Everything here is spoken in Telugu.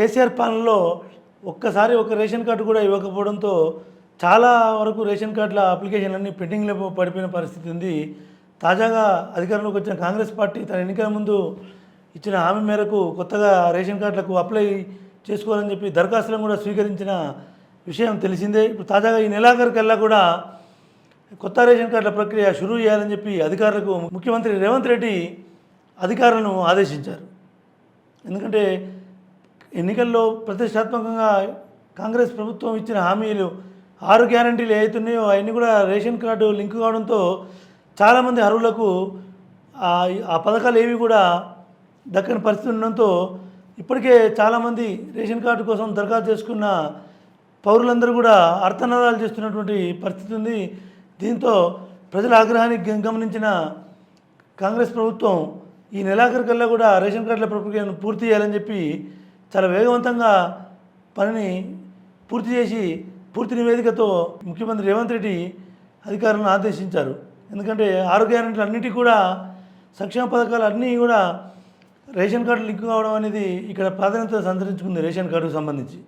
కేసీఆర్ పాలనలో ఒక్కసారి ఒక రేషన్ కార్డు కూడా ఇవ్వకపోవడంతో చాలా వరకు రేషన్ కార్డుల అప్లికేషన్లన్నీ పెండింగ్లో పడిపోయిన పరిస్థితి ఉంది. తాజాగా అధికారంలోకి వచ్చిన కాంగ్రెస్ పార్టీ తన ఎన్నికల ముందు ఇచ్చిన హామీ మేరకు కొత్తగా రేషన్ కార్డులకు అప్లై చేసుకోవాలని చెప్పి దరఖాస్తులను కూడా స్వీకరించిన విషయం తెలిసిందే. ఇప్పుడు తాజాగా ఈ నెలాఖరికల్లా కూడా కొత్త రేషన్ కార్డుల ప్రక్రియ షురూ చేయాలని చెప్పి అధికారులకు ముఖ్యమంత్రి రేవంత్ రెడ్డి అధికారులను ఆదేశించారు. ఎందుకంటే ఎన్నికల్లో ప్రతిష్టాత్మకంగా కాంగ్రెస్ ప్రభుత్వం ఇచ్చిన హామీలు ఆరు గ్యారంటీలు ఏవైతున్నాయో అవన్నీ కూడా రేషన్ కార్డు లింక్ కావడంతో చాలామంది అర్హులకు ఆ పథకాలు ఏవి కూడా దక్కని పరిస్థితి ఉండడంతో ఇప్పటికే చాలామంది రేషన్ కార్డు కోసం దరఖాస్తు చేసుకున్న పౌరులందరూ కూడా అర్థనాదాలు చేస్తున్నటువంటి పరిస్థితి ఉంది. దీంతో ప్రజల ఆగ్రహాన్ని గ- గమనించిన కాంగ్రెస్ ప్రభుత్వం ఈ నెలాఖరికల్లా కూడా రేషన్ కార్డుల ప్రక్రియను పూర్తి చేయాలని చెప్పి చాలా వేగవంతంగా పనిని పూర్తి చేసి పూర్తి నివేదికతో ముఖ్యమంత్రి రేవంత్ రెడ్డి అధికారులను ఆదేశించారు. ఎందుకంటే ఆరోగ్య గ్యారెంటీలు అన్నిటి కూడా సంక్షేమ పథకాలు అన్నీ కూడా రేషన్ కార్డు లింక్ కావడం అనేది ఇక్కడ ప్రాధాన్యత సంతరించుకుంది రేషన్ కార్డుకు సంబంధించి.